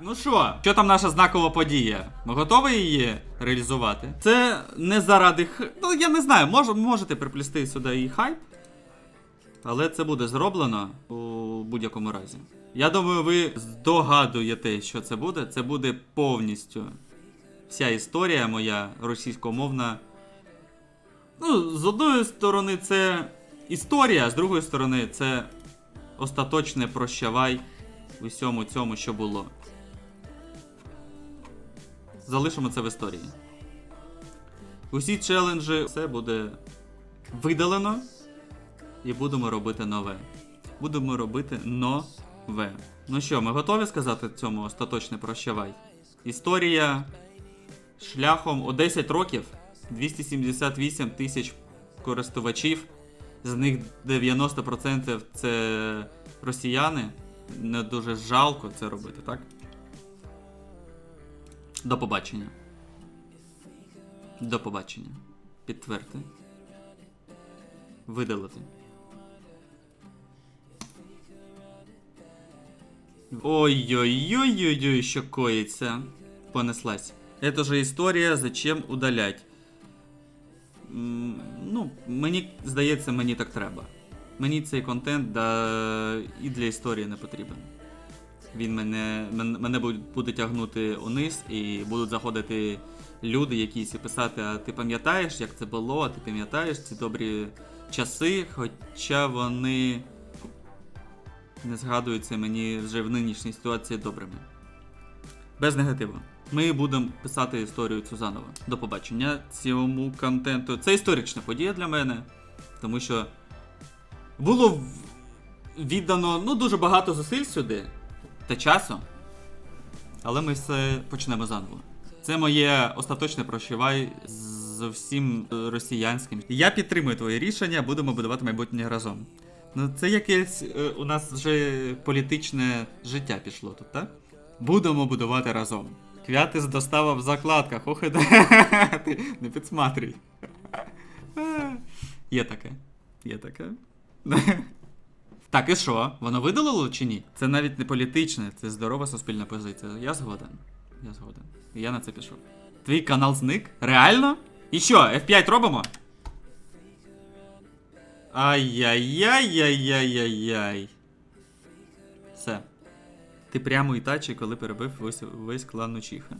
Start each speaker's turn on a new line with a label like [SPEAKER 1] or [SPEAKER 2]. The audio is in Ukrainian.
[SPEAKER 1] ну що, що там наша знакова подія? Ми готові її реалізувати? Це не заради х... Ну, я не знаю, мож... можете приплести сюди і хайп. Але це буде зроблено у будь-якому разі. Я думаю, ви здогадуєте, що це буде. Це буде повністю вся історія моя російськомовна. Ну, з одної сторони, це історія, а з другої сторони, це остаточне прощавай усьому цьому, що було. Залишимо це в історії. Усі челенджі, все буде видалено. І будемо робити нове. Будемо робити нове. Ну що, ми готові сказати цьому остаточне прощавай? Історія шляхом у 10 років 278 тисяч користувачів, з них 90% це росіяни. Не дуже жалко це робити, так? До побачення. До побачення. Підтвердити. Видалити. Ой-ой-ой-ой-ой, що коїться. Понеслась. Это же історія, зачем удалять. Ну, мені здається, мені так треба. Мені цей контент да, і для історії не потрібен. Він мене, мене буде- тягнути униз і будуть заходити люди якісь і писати, а ти пам'ятаєш, як це було, а ти пам'ятаєш ці добрі часи, хоча вони не згадуються мені вже в нинішній ситуації добрими. Без негативу. Ми будемо писати історію цю заново. До побачення цьому контенту. Це історична подія для мене, тому що було віддано ну, дуже багато зусиль сюди та часу. Але ми все почнемо заново. Це моє остаточне прощавай з всім е, росіянським. Я підтримую твоє рішення, будемо будувати майбутнє разом. Ну, це якесь е, у нас вже політичне життя пішло тут, так? Будемо будувати разом. Квяти з достава в закладках. Ох, і ти не підсматрюй. Є таке. Є таке. Так, і що? Воно видалило чи ні? Це навіть не політичне, це здорова суспільна позиція. Я згоден. Я згоден. Я на це пішов. Твій канал зник? Реально? І що, F5 робимо? Ай-яй-яй-яй-яй-яй. Все. Ти прямо і тачі, коли перебив весь, весь клан Нучиха.